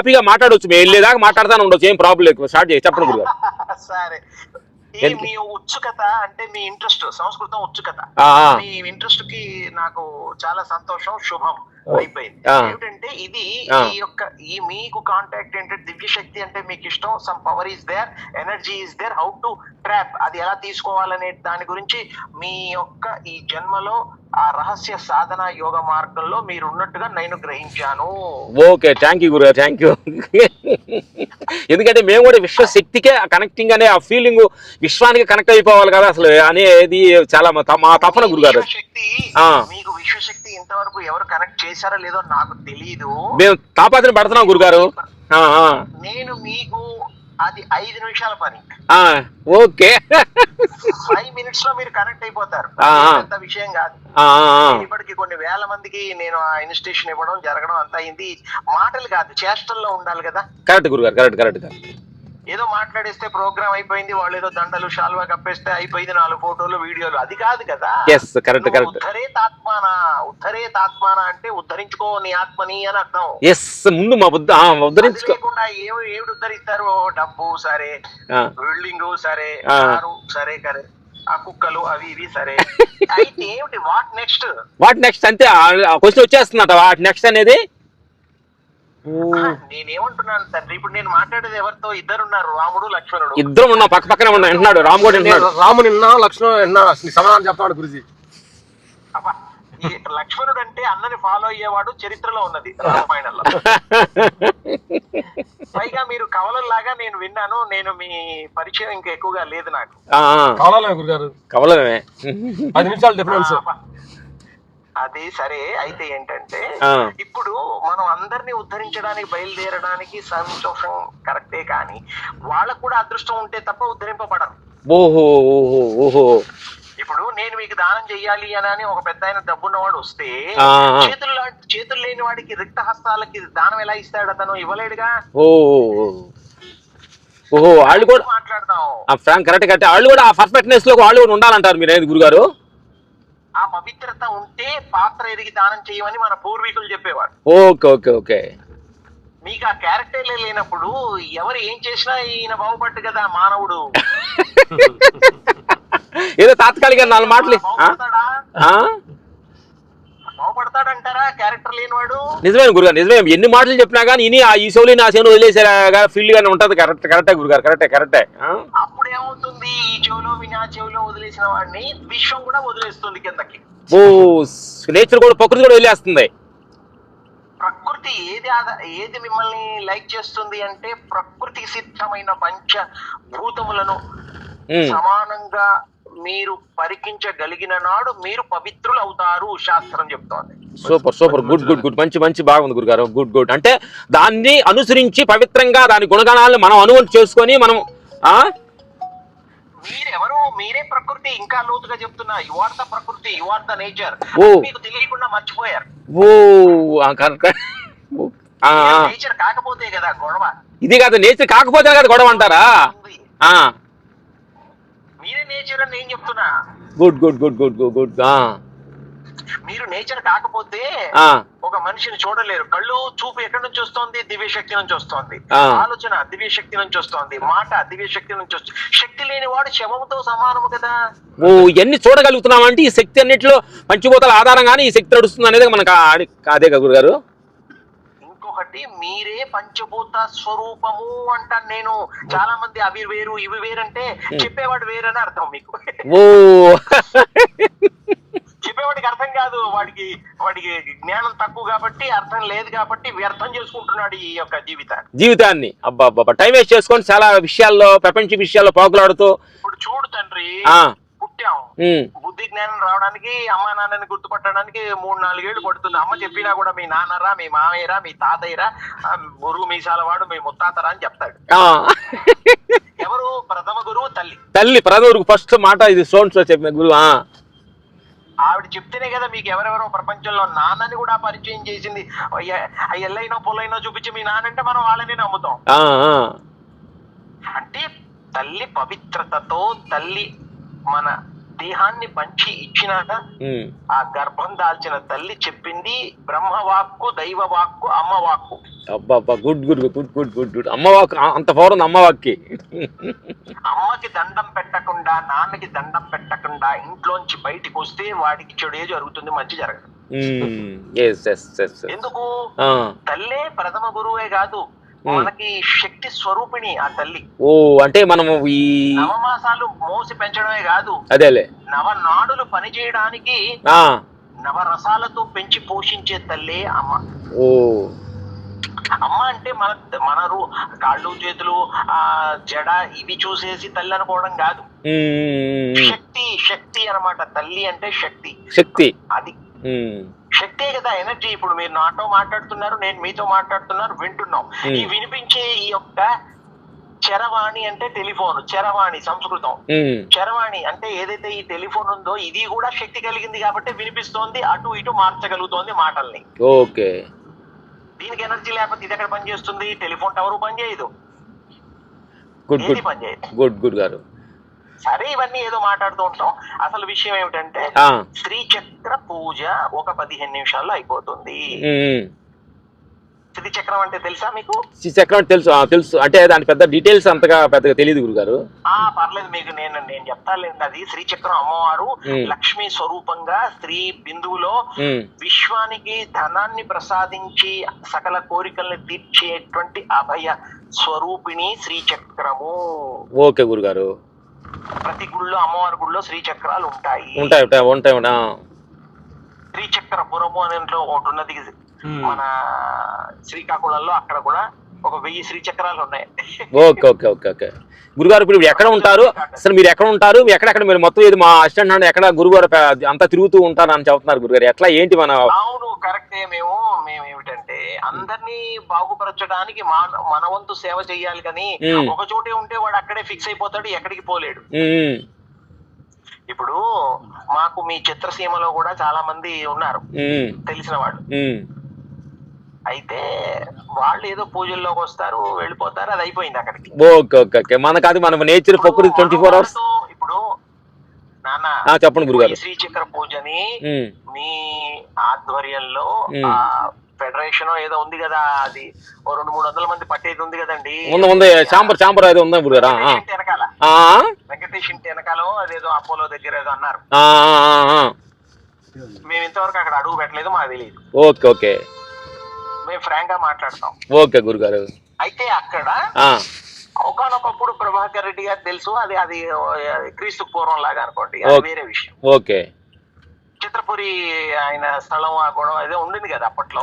హ్యాపీగా మాట్లాడవచ్చు మేము వెళ్ళేదాకా మాట్లాడతానే ఉండొచ్చు. ఏం ప్రాబ్లం లేదు స్టార్ట్ చేసి చెప్పండి గురుగారు. సరే. మీ ఉత్సుకత అంటే మీ ఇంట్రెస్ట్ సంస్కృతం ఉత్సుకత. మీ ఇంట్రెస్ట్కి నాకు చాలా సంతోషం శుభం. అయిపోయింది. ఆ. ఏమిటంటే ఇది. ఈ యొక్క ఈ మీకు కాంటాక్ట్ ఏంటంటే దివ్య శక్తి అంటే మీకు ఇష్టం. Some power is there energy is there how to trap అది ఎలా తీసుకోవాలనే దాని గురించి మీ యొక్క ఈ జన్మలో ఆ రహస్య సాధన యోగ మార్గంలో మీరు ఉన్నట్టుగా నేను గ్రహించాను. ఓకే థ్యాంక్ యూ గురుగారు థ్యాంక్ యూ ఎందుకంటే మేము కూడా విశ్వశక్తికే కనెక్టింగ్ అనే ఆ ఫీలింగ్ విశ్వానికి కనెక్ట్ అయిపోవాలి కదా అసలు అనేది చాలా మా తపన గురుగారు. ఆ. మీకు విశ్వశక్తి ఇంతవరకు ఎవరు కనెక్ట్ చేశారో లేదో నాకు తెలియదు మేము తాపాత్రని పడుతున్నాం గురుగారు. నేను మీకు అది ఐదు నిమిషాల పని. ఓకే. ఫైవ్ మినిట్స్లో మీరు కనెక్ట్ అయిపోతారు. పెద్ద విషయం కాదు. ఇప్పటికి కొన్ని వేల మందికి నేను ఆ ఇన్స్టిట్యూషన్ ఇవ్వడం జరగడం అంతా అయింది. మాటలు కాదు చేష్టల్లో ఉండాలి కదా. కరెక్ట్ గురుగారు కరెక్ట్ కరెక్ట్ కరెక్ట్ ఏదో మాట్లాడేస్తే ప్రోగ్రామ్ అయిపోయింది వాళ్ళు ఏదో దండలు షాల్వా కప్పేస్తే అయిపోయింది నాలుగు ఫోటోలు వీడియోలు. అది కాదు కదా. నువ్వు correct. ఉద్ధరే తాత్మాన ఉద్ధరే తాత్మాన అంటే ఉద్ధరించుకో నీ ఆత్మని అని అర్థం. ఎస్ ముందు మా బుద్ధ ఆ, అది ఉద్ధరించుకో. లేకుండా ఏమి ఏమిటి ఉద్ధరిస్తారు? డబ్బు సరే బిల్డింగ్ సరే సరే కరే ఆ కుక్కలు అవి ఇవి సరే. అయితే ఏమిటి? What next? వాట్ నెక్స్ట్ అంతే క్వశ్చన్ వచ్చేస్తుందట. వాట్ నెక్స్ట్ అనేది నేనేమంటున్నాను తండ్రి ఇప్పుడు నేను మాట్లాడేది ఎవరితో? ఇద్దరు ఉన్నారు రాముడు లక్ష్మణుడు. ఇద్దరం ఉన్నాం పక్క పక్కనే ఉన్నాం వింటున్నాడు రామ్ కూడా వింటున్నాడు రాముని విన్నా లక్ష్మణ్ విన్నా నీ సమాధానం చెప్తాడు గురుజీ. అబ్బా, ఈ లక్ష్మణుడు అంటే అన్నని ఫాలో అయ్యేవాడు చరిత్రలో ఉన్నది రామాయణంలో పైగా మీరు కవలలాగా నేను విన్నాను నేను మీ పరిచయం ఇంకా ఎక్కువగా లేదు నాకు. కావాలనే గురుగారు? కవలమే. పది నిమిషాలు డిఫరెన్స్. అది సరే అయితే ఏంటంటే. ఇప్పుడు మనం అందరినీ ఉద్ధరించడానికి బయలుదేరడానికి సంతోషం కరెక్టే కానీ వాళ్ళకు కూడా అదృష్టం ఉంటే తప్ప ఉద్ధరింపబడరు. ఓహో ఓహో ఓహో. ఇప్పుడు నేను మీకు దానం చెయ్యాలి అని ఒక పెద్ద ఆయన డబ్బున్నవాడు వస్తే. చేతులు చేతులు లేని వాడికి రిక్త హస్తాలకి దానం ఎలా ఇస్తాడు అతను? ఇవ్వలేడుగా? ఓహో వాళ్ళు కూడా మాట్లాడదాం. Correct correct. వాళ్ళు కూడా ఆ పర్ఫెక్ట్నెస్లో వాళ్ళు కూడా ఉండాలంటారు మీరు గురుగారు? ఆ పవిత్రత ఉంటే పాత్ర ఎరిగి దానం చేయమని మన పూర్వీకులు చెప్పేవారు. Okay okay okay. మీకు ఆ క్యారెక్టర్లే లేనప్పుడు ఎవరు ఏం చేసినా ఈయన బాగుపట్టు కదా మానవుడు. ఏదో తాత్కాలిక నాలుగు మాటలు. ఆ? ఆ? బాగుపడతాడంటారా క్యారెక్టర్ లేనివాడు? నిజమే గురుగారు నిజమే. ఎన్ని మాటలు చెప్పినా కానీ ఇని ఆ ఈ సోలి నా సేను వదిలేసారా ఫీల్డ్ గానే ఉంటది. కరెక్ట్ కరెక్టే గురుగారు కరెక్టే కరెక్టే ఆ? ఈ చెవులో విని ఆ చెవిలో వదిలేసిన వాడిని విశ్వం కూడా వదిలేస్తుంది కిందకి. ఓ నేచర్ కూడా ప్రకృతి కూడా వదిలేస్తుంది. ప్రకృతి ఏది ఏది మిమ్మల్ని లైక్ చేస్తుంది అంటే ప్రకృతి సిద్ధమైన పంచ భూతములను. సమానంగా మీరు పరికించగలిగిన నాడు మీరు పవిత్రులు అవుతారు శాస్త్రం చెప్తోంది. Super super. Good good good. మంచి మంచి బాగుంది గురుగారు. Good good. అంటే దాన్ని అనుసరించి పవిత్రంగా దాని గుణగణాలను మనం అనువంతి చేసుకొని మనం ఆ? మీరెవరు? మీరే ప్రకృతి. ఇంకా లోతుగా చెప్తున్నా యు ఆర్ ద ప్రకృతి యు ఆర్ ద నేచర్. మీకు తెలియకుండా మర్చిపోయారు. ఓ. నేచర్ కాకపోతే కదా గొడవ. ఇది కాదు నేచర్ కాకపోతే కదా గొడవ అంటారా? మీరే నేచర్ అని నేను చెప్తున్నా. Good good good good good good మీరు నేచర్ కాకపోతే ఒక మనిషిని చూడలేరు. కళ్ళు చూపు ఎక్కడి నుంచి వస్తోంది? దివ్య శక్తి నుంచి వస్తోంది. ఆలోచన దివ్య శక్తి నుంచి వస్తోంది. మాట దివ్య శక్తి నుంచి వస్తుంది శక్తి లేని వాడు శవముతో సమానము కదా. ఓ ఇవన్నీ చూడగలుగుతున్నామంటే ఈ శక్తి అన్నిటిలో పంచిపోతల ఆధారంగానే ఈ శక్తి నడుస్తుంది అనేది మనకు అదే కదా గురుగారు? ఇంకొకటి మీరే పంచభూత స్వరూపము అంటాను నేను. చాలా మంది అవి వేరు ఇవి వేరంటే చెప్పేవాడు వేరని అర్థం మీకు. ఓ. వాడికి వాడికి జ్ఞానం తక్కువ కాబట్టి అర్థం లేదు కాబట్టి వ్యర్థం చేసుకుంటున్నాడు ఈ యొక్క జీవితాన్ని. జీవితాన్ని. అబ్బా టైం వేస్ట్ చేసుకొని చాలా విషయాల్లో ప్రపంచ విషయాల్లో పోకులాడుతూ ఇప్పుడు చూడు తండ్రి పుట్టాం. బుద్ధి జ్ఞానం రావడానికి అమ్మ నాన్నని గుర్తుపట్టడానికి మూడు నాలుగేళ్ళు పడుతుంది. అమ్మ చెప్పినా కూడా మీ నాన్నరా మీ మామయ్యరా మీ తాతయ్యరా గురువు మీసాల వాడు మీ ముత్తాతరా అని చెప్తాడు. ఎవరు? ప్రథమ గురువు తల్లి. తల్లి ప్రథమకు ఫస్ట్ మాట ఇది సోన్స్ చెప్పిన గురువు. ఆవిడ చెప్తేనే కదా మీకు ఎవరెవరో ప్రపంచంలో నాన్నని కూడా పరిచయం చేసింది ఎల్లైనో పొల్లైనో చూపించి మీ నాన్నంటే మనం వాళ్ళని నమ్ముతాం. అంటే తల్లి పవిత్రతతో తల్లి మన దేహాన్ని పంచి ఇచ్చినాక ఉమ్. ఆ గర్భం దాల్చిన తల్లి చెప్పింది బ్రహ్మవాక్కు దైవ వాక్కు అమ్మ వాక్కు. అబ్బా good good good good good good. అమ్మవాక్ అంత పవర్ ఉంది అమ్మవాక్కి అమ్మకి దండం పెట్టకుండా నాన్నకి దండం పెట్టకుండా ఇంట్లోంచి బయటికి వస్తే వాడికి చెడే జరుగుతుంది మంచి జరగదు. ఎందుకు? తల్లే ప్రథమ గురువే కాదు. మనకి శక్తి స్వరూపిణి ఆ తల్లి. ఓ అంటే మనము ఈ నవమాసాలు మోసి పెంచడమే కాదు. అదేలే నవనాడులు పనిచేయడానికి నవరసాలతో పెంచి పోషించే తల్లే అమ్మ. ఓ. అమ్మ అంటే మన మన కాళ్ళు చేతులు ఆ జడ ఇవి చూసేసి తల్లి అనుకోవడం కాదు. శక్తి శక్తి అన్నమాట తల్లి అంటే శక్తి. శక్తి. అది. శక్తే కదా ఎనర్జీ ఇప్పుడు మీరు నాతో మాట్లాడుతున్నారు నేను మీతో మాట్లాడుతున్నారు వింటున్నాం. ఈ వినిపించే ఈ యొక్క చరవాణి అంటే టెలిఫోన్ చరవాణి సంస్కృతం. చరవాణి అంటే ఏదైతే ఈ టెలిఫోన్ ఉందో ఇది కూడా శక్తి కలిగింది కాబట్టి వినిపిస్తోంది అటు ఇటు మార్చగలుగుతోంది మాటల్ని. ఓకే. దీనికి ఎనర్జీ లేకపోతే ఇది ఎక్కడ పనిచేస్తుంది? టెలిఫోన్ టవర్ పనిచేయదు. Good good. పనిచేయదు? గుడ్ గుడ్ గారు. సరే ఇవన్నీ ఏదో మాట్లాడుతూ ఉంటాం. అసలు విషయం ఏమిటంటే ఆ, శ్రీ చక్ర పూజ ఒక పదిహేను నిమిషాల్లో అయిపోతుంది. ఉమ్, శ్రీ చక్రం అంటే తెలుసా మీకు? ఈ చక్రం తెలుసు తెలుసు. అంటే దాని పెద్ద డీటెయిల్స్ అంతగా పెద్దగా తెలియదు గురుగారు. ఆ పర్లేదు మీకు నేను నేను చెప్తాలేండి అది శ్రీచక్రం అమ్మవారు. లక్ష్మీ స్వరూపంగా స్త్రీ బిందువులో విశ్వానికి ధనాన్ని ప్రసాదించి సకల కోరికల్ని తీర్చేటువంటి అభయ స్వరూపిణి శ్రీచక్రము. ఓకే గురుగారు. ప్రతి గుళ్ళో అమ్మవారి గుళ్ళో శ్రీచక్రాలు ఉంటాయి. ఉంటాయి ఉంటాయి ఉంటాయి శ్రీచక్రపురము అనేట్లో ఒకటి ఉన్నది. మన శ్రీకాకుళంలో అక్కడ కూడా ఒక వెయ్యి శ్రీచక్రాలు ఉన్నాయి. Okay okay okay okay. గురుగారు ఇప్పుడు ఎక్కడ ఉంటారు? అసలు మీరు ఎక్కడ ఉంటారు? ఎక్కడెక్కడ మీరు మొత్తం ఇది మా అసిస్టెంట్ అంటే ఎక్కడ గురుగారు అంతా తిరుగుతూ ఉంటారు అని చెప్తున్నారు గురుగారు. ఎట్లా ఏంటి మన అవును కరెక్టే. మేము మేము ఏమిటంటే అందరినీ బాగుపరచడానికి మన వంతు సేవ చేయాలి కానీ. ఒక చోటే ఉంటే వాడు అక్కడే ఫిక్స్ అయిపోతాడు ఎక్కడికి పోలేడు. ఇప్పుడు మాకు మీ చిత్రసీమలో కూడా చాలా మంది ఉన్నారు. తెలిసిన వాళ్ళు. అయితే వాళ్ళు ఏదో పూజల్లోకి వస్తారు వెళ్ళిపోతారు అది అయిపోయింది అక్కడికి. Okay okay okay. మనకు అది మన నేచర్ ప్రకృతి ట్వంటీ ఫోర్ అవర్స్. ఇప్పుడు నాన్న చెప్పండి గురుగారు. ఈ శ్రీచక్ర పూజని మీ ఆధ్వర్యంలో ఫెడరేషన్ ఏదో ఉంది కదా అది ఓ రెండు మూడు వందల మంది పట్టేది ఉంది కదండి. ఉంది ఉంది. చాంబర్ చాంబర్ అది ఉందా గురుగారు? వెనకాల. వెంకటేష్ ఇంటి వెనకాల అదేదో అపోలో దగ్గర ఏదో అన్నారు. మేము ఇంతవరకు అక్కడ అడుగు పెట్టలేదు మాకు తెలియదు. Okay okay. మేము ఫ్రాంక్గా మాట్లాడతాం. ఓకే గురుగారు. అయితే అక్కడ ఒకనొకప్పుడు ప్రభాకర్ రెడ్డి గారు తెలుసు అది అది క్రీస్తు పూర్వం లాగా అనుకోండి అది. వేరే విషయం. ఓకే. చిత్రపురి ఆయన స్థలం ఆ గొడవ ఏదో ఉండింది కదా అప్పట్లో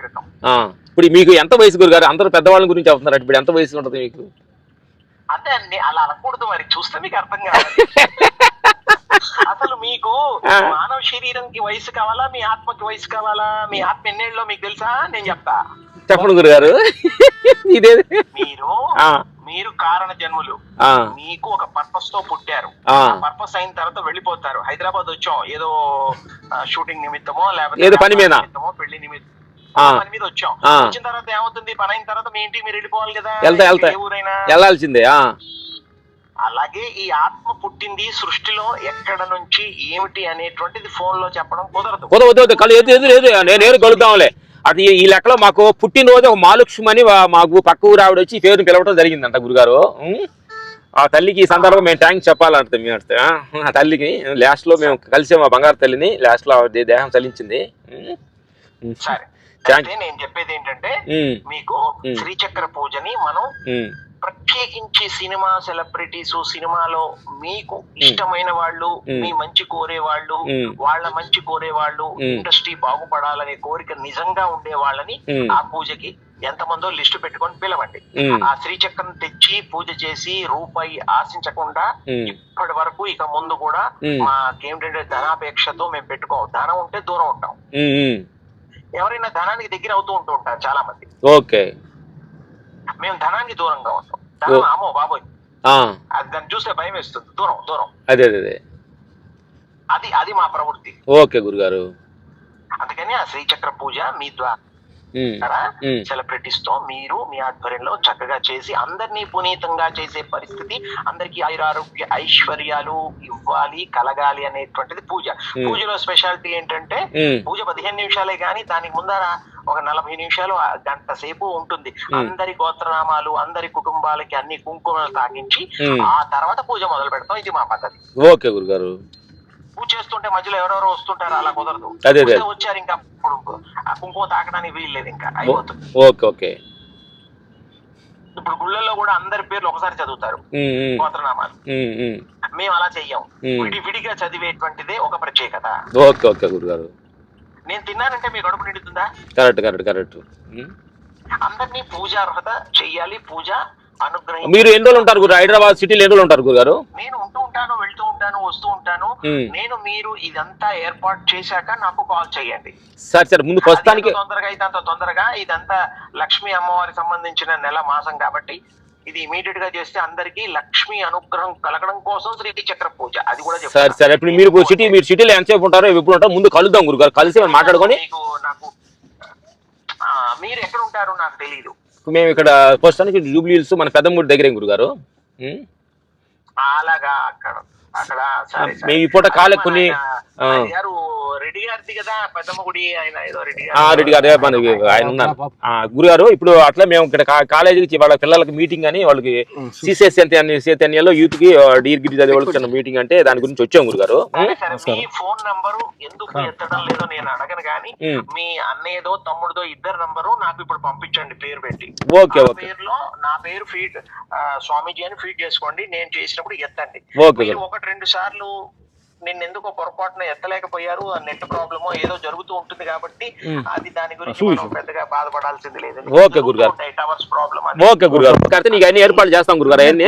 క్రితం. ఇప్పుడు మీకు ఎంత వయసు గురుగారు? అందరూ పెద్దవాళ్ళ గురించి చెప్తున్నారు? ఇప్పుడు ఎంత వయసు ఉంటుంది మీకు? అంటే అలా అనకూడదు మరి చూస్తే మీకు అర్థం కాదు. అసలు మీకు. శరీరంకి వయసు కావాలా? మీ ఆత్మకి వయసు కావాలా? మీ ఆత్మ ఎన్నేళ్ళలో మీకు తెలుసా? నేను చెప్తా. చెప్పండి గురుగారు. మీరు మీరు కారణ జన్ములు. మీకు ఒక పర్పస్తో పుట్టారు. పర్పస్ అయిన తర్వాత వెళ్ళిపోతారు. హైదరాబాద్ వచ్చాం. ఏదో షూటింగ్ నిమిత్తమో లేకపోతే పని మీద. నిమిత్తమో పెళ్ళి నిమిత్తం ఆ. పని మీద వచ్చాం. వచ్చిన తర్వాత ఏమవుతుంది? పని అయిన తర్వాత మీ ఇంటికి మీరు వెళ్ళిపోవాలి కదా? ఊరైనా? వెళ్ళాల్సిందే అలాగే ఈ ఆత్మ పుట్టింది సృష్టిలో ఎక్కడ నుంచి ఏమిటి అనేటువంటిది ఫోన్లో చెప్పడం కుదరదు. వద్దు కళ్ళు ఎదు ఎదురు ఎదు నేను కలుద్దాంలే. అది ఈ లెక్కలో మాకు పుట్టినరోజు ఒక మాలుక్ష్మని మాకు పక్క ఊరు ఆవిడ వచ్చి పేరుని పిలవడం జరిగిందంట గురుగారు? ఆ తల్లికి ఈ సందర్భంగా మేము థ్యాంక్స్ చెప్పాలంటే మేము అంటే, ఆ, తల్లికి లాస్ట్లో మేము కలిసే మా బంగారు తల్లిని. లాస్ట్లో ఆవిడ దేహం చలించింది. సరే. నేను చెప్పేది ఏంటంటే మీకు. శ్రీచక్ర పూజని మనం ప్రత్యేకించి సినిమా సెలబ్రిటీస్ సినిమాలో మీకు ఇష్టమైన వాళ్ళు. మీ మంచి కోరే వాళ్ళు. వాళ్ళ మంచి కోరే వాళ్ళు. ఇండస్ట్రీ బాగుపడాలనే కోరిక నిజంగా ఉండే వాళ్ళని. ఆ పూజకి ఎంతమందో లిస్టు పెట్టుకొని పిలవండి ఆ శ్రీచక్రం తెచ్చి పూజ చేసి రూపాయి ఆశించకుండా ఇప్పటి వరకు ఇక ముందు కూడా. మాకేమిటంటే ధనాపేక్షతో మేము పెట్టుకోం ధనం ఉంటే దూరం ఉంటాం. ఎవరైనా ధనానికి దగ్గర అవుతూ ఉంటూ ఉంటారు చాలా మంది ఓకే మేము ధనానికి దూరంగా ఉంటాం ధనం. అమ్మో బాబోయ్. అది దాన్ని చూస్తే భయం వేస్తుంది దూరం. దూరం అదే అదే. అదే అది మా ప్రవృత్తి. ఓకే గురుగారు. అందుకని ఆ శ్రీచక్ర పూజ మీ ద్వారా. సెలబ్రిటీస్తో మీరు మీ ఆధ్వర్యంలో చక్కగా చేసి అందరినీ పునీతంగా చేసే పరిస్థితి అందరికి ఆయురారోగ్య ఐశ్వర్యాలు ఇవ్వాలి కలగాలి అనేటువంటిది పూజ. పూజలో స్పెషాలిటీ ఏంటంటే పూజ పదిహేను నిమిషాలే గాని దానికి ముందర ఒక నలభై నిమిషాలు గంట సేపు ఉంటుంది. అందరి గోత్రనామాలు అందరి కుటుంబాలకి అన్ని కుంకుమలు ఉమ్. ఆ తర్వాత పూజ మొదలు పెడతాం. ఇది మా పద్ధతి. ఓకే గురుగారు. పూజ చేస్తుంటే మధ్యలో ఎవరెవరో వస్తుంటారు అలా కుదరదు. అదే, వచ్చారు ఇంకా ఇప్పుడు ఆ కుంకుమ తాకడానికి వీల్లేదు ఇంకా అయిపోతుంది. Okay okay. ఇప్పుడు గుళ్ళల్లో కూడా అందరి పేర్లు ఒకసారి చదువుతారు గోత్రనామాలు. మేము అలా చెయ్యం. విడి విడిగా చదివేటువంటిదే ఒక ప్రత్యేకత. ఓకే ఓకే గురుగారు. నేను తిన్నానంటే మీ కడుపు నిండుతుందా? Correct correct correct. అందరినీ పూజ అర్హత చెయ్యాలి పూజ మీరు ఎన్ని రోజులు ఉంటారు గురు? హైదరాబాద్ సిటీలో ఎన్ని రోజులు ఉంటారు గురుగారు నేను ఉంటూ ఉంటాను వెళ్తూ ఉంటాను వస్తూ ఉంటాను. నేను మీరు ఇదంతా ఏర్పాటు చేశాక నాకు కాల్ చేయండి. సరే సరే ముందు ప్రస్తుతానికి తొందరగా అయితే అంత తొందరగా ఇదంతా లక్ష్మీ అమ్మవారికి సంబంధించిన నెల మాసం కాబట్టి ఇది ఇమీడియట్గా చేస్తే అందరికి లక్ష్మీ అనుగ్రహం కలగడం కోసం శ్రీ చక్ర పూజ. అది కూడా సరే. సరే ఇప్పుడు మీరు సిటీ మీరు సిటీలో ఎంతసేపు ఉంటారో ఎప్పుడు ఉంటారో ముందు కలుద్దాం గురుగారు కలిసి మాట్లాడుకొని నాకు మీరు ఎక్కడ ఉంటారు నాకు తెలియదు మేము ఇక్కడ ప్రస్తుతానికి జూబ్లీ హిల్స్ మన పెద్దమూడి దగ్గరే గురుగారు? అలాగా అక్కడ. అక్కడ. మేము ఈ పూట కాలే కొన్ని- గారు రెడ్డి గారిది కదా పెద్దమ్మ గుడి ఆయన ఏదో రెడ్డి ఆ, రెడ్డి గారు మనకి ఆయన ఉన్నారు. ఆ, గురుగారు ఇప్పుడు అట్లా మేము ఇక్కడ కా- కాలేజీకి వాళ్ళ పిల్లలకి మీటింగ్ అని వాళ్ళకి సిసిఎస్ చైతన్యంలో యూత్కి డీర్ గిరి చదివే వాళ్ళకి మీటింగ్ అంటే దాని గురించి వచ్చాం గురుగారు. మీ ఫోన్ నంబరు ఎందుకు ఎత్తడం లేదో నేను అడగను కానీ. మీ అన్నయ్యదో తమ్ముడుదో ఇద్దరు నంబరు నాకు ఇప్పుడు పంపించండి పేరు పెట్టి. Okay okay. పేరులో నా పేరు ఫీడ్ స్వామీజీ అని ఫీడ్ చేసుకోండి. నేను చేసినప్పుడు ఎత్తండి. మీరు. ఒకటి రెండు సార్లు నిన్న ఎందుకో పొరపాటున ఎత్తలేకపోయారు ఆ నెట్ ప్రాబ్లమో ఏదో జరుగుతూ ఉంటుంది కాబట్టి అది దాని గురించి మనం పెద్దగా బాధపడాల్సింది లేదు ఓకే గురుగారు. టవర్స్ ప్రాబ్లం ఓకే గురుగారు. నీకు అన్ని ఏర్పాట్లు చేస్తాం గురుగారు అవన్నీ